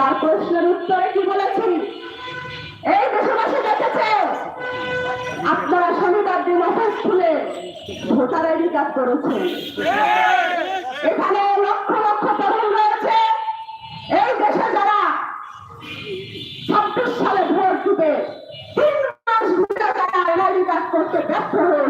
তার প্রশ্নের উত্তরে কি বলেছি এই দেশবাসী দেখেছে। আপনারা শনিবার দিন অফিস খুলে ভোটার আইডি কার্ড করেছেন। এখানে লক্ষ লক্ষ তরুণ রয়েছে। এই দেশে যারা ছাব্বিশ সালে ভোট দিবে, তিন মাস তারা আইডি কার্ড করতে ব্যর্থ হয়েছে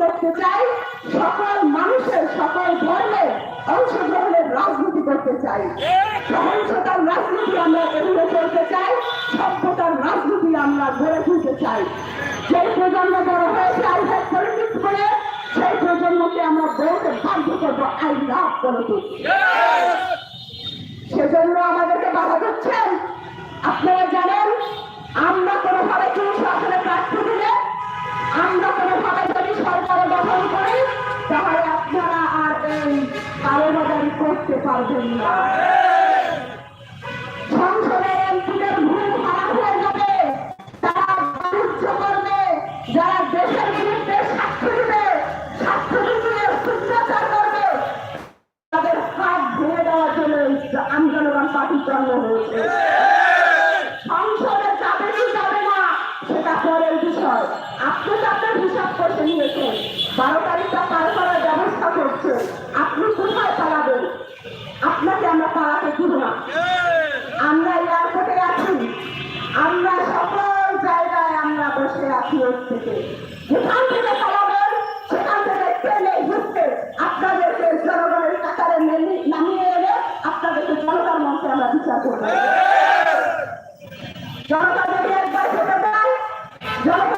করতে চাই, সকল মানুষের, সকল ধর্মের অংশগ্রহণের রাজনীতি করতে চাই। সহিংসতার রাজনীতি আমরা এড়িয়ে চলতে চাই, সভ্যতার রাজনীতি আমরা গড়ে তুলতে চাই। যে প্রজন্ম বড় হয়েছে আইভেট পলিটিক্স করে সেই প্রজন্মকে আমরা বলতে বাধ্য করব, আই লাভ পলিটিক্স। সেজন্য আমাদেরকে বাধা দিচ্ছেন। আপনারা জানেন, আমরা কোনোভাবে প্রার্থী দিলে আমরা কোনোভাবে যদি সরকার গঠন করি, তাহলে আপনারা আর এই কারোবাজারি করতে পারবেন না। তারা করবে, যারা করবে। তাদের আন্দোলন হয়েছে। বারো তারিখটা পার করার ব্যবস্থা করছে। আপনি কোথায় পালাবেন? আপনাকে আমরা পালাতে দিব না। আমরা এয়ারপোর্টে আছি। আমরা সকল জায়গায় আমরা বসে আছি ওর থেকে। যেখান থেকে পালাবেন, সেখান থেকে ট্রেনে ঘুরতে আপনাদেরকে জনগণের কাতারে নামিয়ে এনে আপনাদেরকে জনতার মঞ্চে আমরা বিচার করব। জনতা যদি একবার জনতা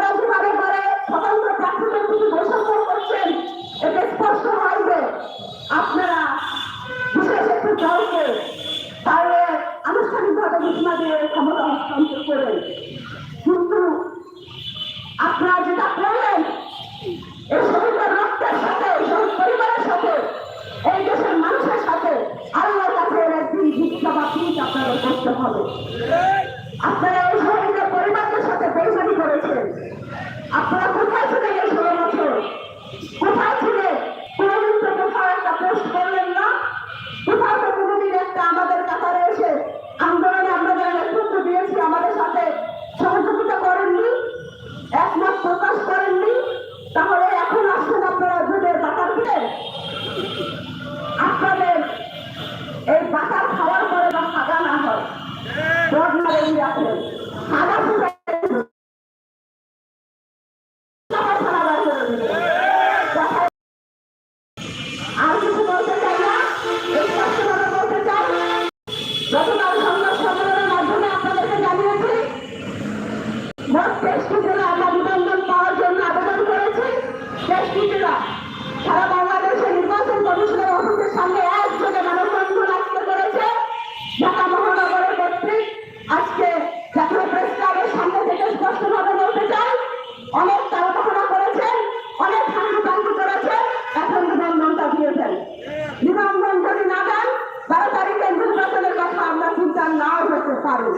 পারি।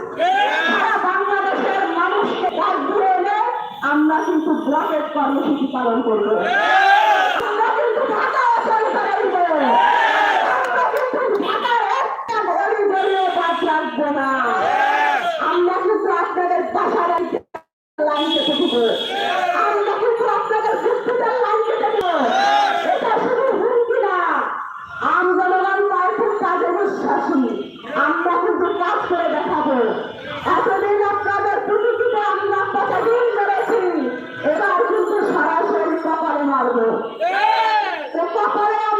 বাংলাদেশের মানুষকে ডাক ঘুরে এনে আমরা কিন্তু ব্লকের কর্মসূচি পালন করব। আমরা কিন্তু ঢাকা অচল আমরা কিন্তু আপনারা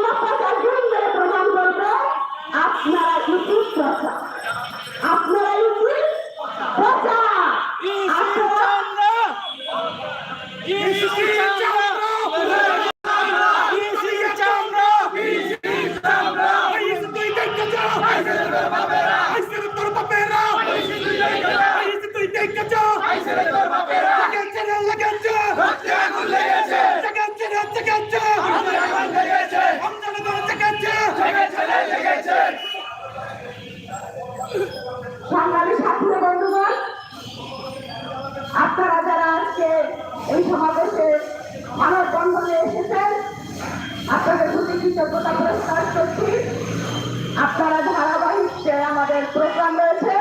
নিয়েছেন প্রোগ্রাম রয়েছে।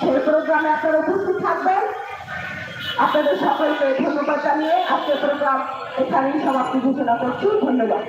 সেই প্রোগ্রামে আপনারা উপস্থিত থাকবেন। আপনাদের সকলকে ধন্যবাদ জানিয়ে আজকের প্রোগ্রাম এখানেই সমাপ্তি ঘোষণা করছি। ধন্যবাদ।